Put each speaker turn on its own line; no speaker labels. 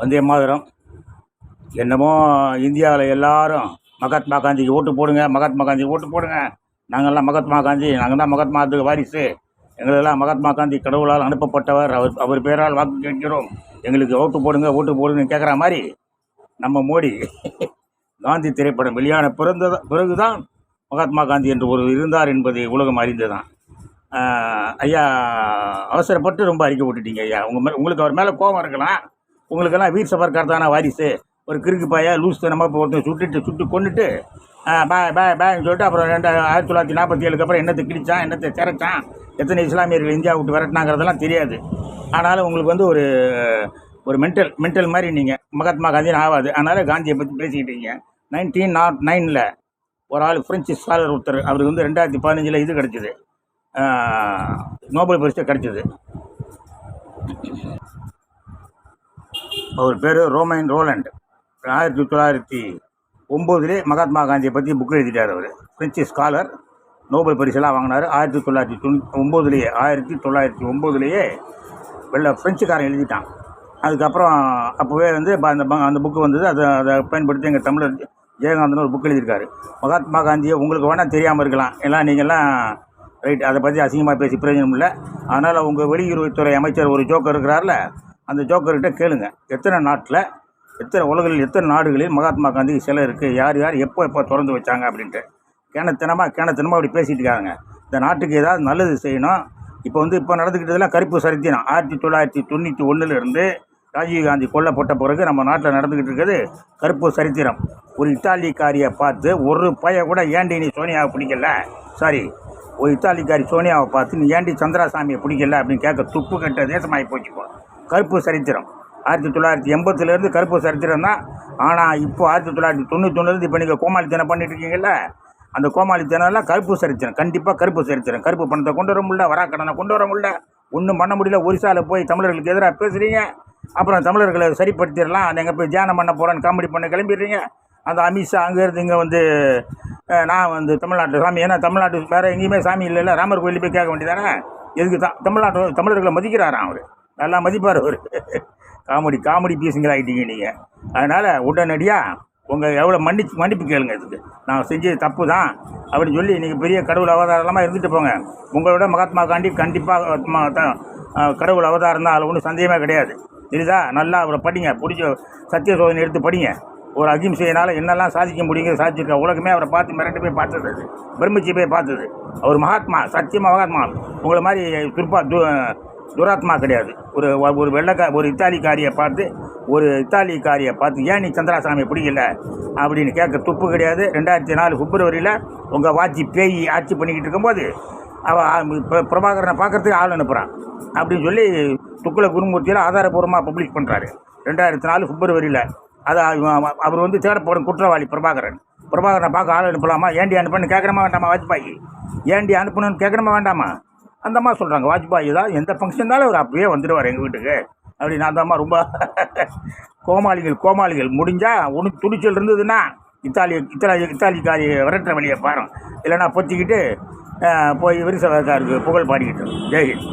வந்தே மாதிரம். என்னமோ இந்தியாவில் எல்லாரும் மகாத்மா காந்திக்கு ஓட்டு போடுங்க மகாத்மா காந்திக்கு ஓட்டு போடுங்க. நாங்கள்லாம் மகாத்மா காந்தி நாங்கள் தான் மகாத்மா வாரிசு. எங்களெல்லாம் மகாத்மா காந்தி கடவுளால் அனுப்பப்பட்டவர். அவர் அவர் பேரால் வாக்கு கேட்கிறோம். எங்களுக்கு ஓட்டு போடுங்க ஓட்டு போடுங்கன்னு கேட்குற மாதிரி நம்ம மோடி காந்தி திரைப்படம் வெளியான பிறந்த பிறகுதான் மகாத்மா காந்தி என்று ஒரு இருந்தார் என்பது உலகம் அறிந்ததான் ஐயா அவசரப்பட்டு ரொம்ப அறிக்கை விட்டுட்டீங்க ஐயா. உங்கள் மே உங்களுக்கு அவர் மேலே கோபம் இருக்கலாம். உங்களுக்கெல்லாம் வீர் சவர்கார் வாரிசு. ஒரு கிறுக்கு பாயா லூஸ் தனமாக இப்போ ஒருத்தர் சுட்டுட்டு சுட்டு கொண்டுட்டு பாய் பாய் பாய்னு சொல்லிட்டு அப்புறம் ரெண்டு ஆயிரத்தி தொள்ளாயிரத்தி நாற்பத்தி ஏழுக்கு அப்புறம் என்னத்தை கிழிச்சான் என்னத்தை சிறைச்சான் எத்தனை இஸ்லாமியர்கள் இந்தியா விட்டு விரட்டினாங்கிறதெல்லாம் தெரியாது. ஆனாலும் உங்களுக்கு வந்து ஒரு ஒரு மென்டல் மென்டல் மாதிரி நீங்கள் மகாத்மா காந்தின்னு ஆகாது அதனால் காந்தியை பற்றி பேசிக்கிட்டீங்க நைன்டீன் நாட் oh நைனில் ஒரு ஆள் ஃப்ரெஞ்சு ஸ்காலர் ஒருத்தர் அவருக்கு வந்து ரெண்டாயிரத்தி பதினஞ்சில் இது கிடச்சிது. நோபல் பரிசு கிடச்சிது. அவர் பேர் ரோமைன் ரோலண்ட். ஆயிரத்தி தொள்ளாயிரத்தி ஒம்போதுலே மகாத்மா காந்தியை பற்றி புக் எழுதிட்டார் அவர். ஃப்ரெஞ்சு ஸ்காலர் நோபல் பரிசெல்லாம் வாங்கினார். ஆயிரத்தி தொள்ளாயிரத்தி தொண்ணூற்றி ஒம்போதுலேயே ஆயிரத்தி தொள்ளாயிரத்தி ஒம்போதுலேயே வெள்ள ஃப்ரெஞ்சுக்காரன் எழுதிட்டான். அதுக்கப்புறம் அப்போவே வந்து அந்த ப- அந்த புக்கு வந்தது. அதை அதை பயன்படுத்தி எங்கள் தமிழர் ஜெயகாந்தன் ஒரு புக் எழுதியிருக்காரு. மகாத்மா காந்தியை உங்களுக்கு வேணால் தெரியாமல் இருக்கலாம். எல்லாம் நீங்கள்லாம் ரைட் அதை பற்றி அசிங்கமாக பேசி பிரயோஜனம் இல்லை. அதனால் உங்கள் வெளியுறவுத்துறை அமைச்சர் ஒரு ஜோக்கர் இருக்கிறார்ல அந்த ஜோக்கர்கிட்ட கேளுங்க. எத்தனை நாட்டில் எத்தனை உலகில் எத்தனை நாடுகளில் மகாத்மா காந்தி சிலை இருக்குது யார் யார் எப்போ எப்போ திறந்து வச்சாங்க அப்படின்ட்டு. கேனத்தனமாக கிணத்தனமாக அப்படி பேசிகிட்டு இருக்காங்க. இந்த நாட்டுக்கு ஏதாவது நல்லது செய்யணும். இப்போ வந்து இப்போ நடந்துக்கிட்டதெல்லாம் கருப்பு சரித்தினம். ஆயிரத்தி தொள்ளாயிரத்தி தொண்ணூற்றி ஒன்றுலேருந்து ராஜீவ்காந்தி கொல்லப்பட்ட பிறகு நம்ம நாட்டில் நடந்துக்கிட்டு இருக்கிறது கருப்பு சரித்திரம் ஒரு இத்தாலிக்காரியை பார்த்து ஒரு பைய கூட ஏண்டி நீ சோனியாவை பிடிக்கல? சாரி ஒரு இத்தாலிக்காரி சோனியாவை பார்த்து நீ ஏண்டி சந்திராசாமியை பிடிக்கல? அப்படின்னு கேட்க துப்பு கட்ட தேசமாகி போச்சுப்போ கருப்பு சரித்திரம். ஆயிரத்தி தொள்ளாயிரத்தி எண்பத்துலேருந்து கருப்பு சரித்திரம் தான். ஆனால் இப்போ ஆயிரத்தி தொள்ளாயிரத்தி தொண்ணூத்தொன்னுலேருந்து இப்போ நீங்கள் கோமாளித்தனம் பண்ணிட்டு இருக்கீங்கல்ல அந்த கோமாளித்தனம்லாம் கருப்பு சரித்திரம். கண்டிப்பாக கருப்பு சரித்திரம். கருப்பு பணத்தை கொண்டு வர முடியல வராக்கடனை கொண்டு வர முடியல. ஒன்றும் பண்ண முடியல. ஒரிசாவில் போய் தமிழர்களுக்கு எதிராக பேசுகிறீங்க அப்புறம் தமிழர்களை சரிப்படுத்திடலாம். நீங்கள் போய் தியானம் பண்ண போகிறேன்னு காமெடி பண்ண கிளம்பிடுறீங்க. அந்த அமித்ஷா அங்கேருந்து இங்கே வந்து நான் வந்து தமிழ்நாட்டு சாமி. ஏன்னா தமிழ்நாட்டு வேறு எங்கேயுமே சாமி இல்லைல்ல. ராமர் கோயிலுக்கு போய் கேட்க வேண்டியதானே எதுக்கு தான் தமிழ்நாட்டு தமிழர்களை மதிக்கிறாராம் அவர். நல்லா மதிப்பார் அவர். காமெடி காமெடி பீஸுங்களாகிட்டீங்க நீங்கள் அதனால் உடனடியாக உங்கள் எவ்வளோ மன்னிச்சு மன்னிப்பு கேளுங்க இதுக்கு. நான் செஞ்சது தப்பு தான் அப்படின்னு சொல்லி நீங்கள் பெரிய கடவுள் அவதாரமாக இருந்துட்டு போங்க. உங்களோட மகாத்மா காந்தி கண்டிப்பாக கடவுள் அவதாரம் தான். அதில் ஒன்றும் சந்தேகமே கிடையாது. இதுதா நல்லா அவரை படிங்க. பிடிச்ச சத்திய சோதனை எடுத்து படிங்க. ஒரு அகிம்சையினால் என்னெல்லாம் சாதிக்க முடியுங்க சாதிச்சிருக்க உலகமே அவரை பார்த்து மிரண்டு போய் பார்த்தது அது. பிரமிச்சு போய் பார்த்தது அவர் மகாத்மா சத்தியமாக மகாத்மா. உங்களை மாதிரி துர்பா துராத்மா கிடையாது. ஒரு ஒரு வெள்ளக்கா ஒரு இத்தாலிக்காரியை பார்த்து ஒரு இத்தாலிக்காரியை பார்த்து ஏன் நீ சந்திராசாமியை பிடிக்கல அப்படின்னு கேட்க துப்பு கிடையாது. ரெண்டாயிரத்தி நாலு பிப்ரவரியில் உங்கள் வாட்சி பேய் ஆட்சி பண்ணிக்கிட்டு இருக்கும்போது அவள் பிரபாகரனை பார்க்கறதுக்கு ஆள் அனுப்புகிறான் அப்படின்னு சொல்லி துக்குல குருமூர்த்தியில் ஆதாரபூர்வமாக பப்ளிஷ் பண்ணுறாரு ரெண்டாயிரத்தி நாலு பிப்ரவரியில். அதை அவர் வந்து தேடப்படும் குற்றவாளி பிரபாகரன். பிரபாகரனை பார்க்க ஆள் அனுப்பலாமா? ஏண்டி அனுப்பணும்னு கேட்குறமா வேண்டாமா வாஜ்பாய்? ஏண்டி அனுப்பணும்னு கேட்குறமா வேண்டாமா? அந்த அம்மா சொல்கிறாங்க வாஜ்பாய் தான் எந்த ஃபங்க்ஷன்னாலும் அவர் அப்படியே வந்துடுவார் எங்கள் வீட்டுக்கு. அப்படின்னு அந்த அம்மா ரொம்ப கோமாளிகள் கோமாளிகள். முடிஞ்சால் ஒன்று துணிச்சல் இருந்ததுன்னா இத்தாலி இத்தாலி இத்தாலிக்காரி விரட்டுற வழியை பாரு இல்லைன்னா பொத்திக்கிட்டு போய் விரிசவக்காருக்கு புகழ் பாடிக்கிட்டு ஜெய்ஹிந்த்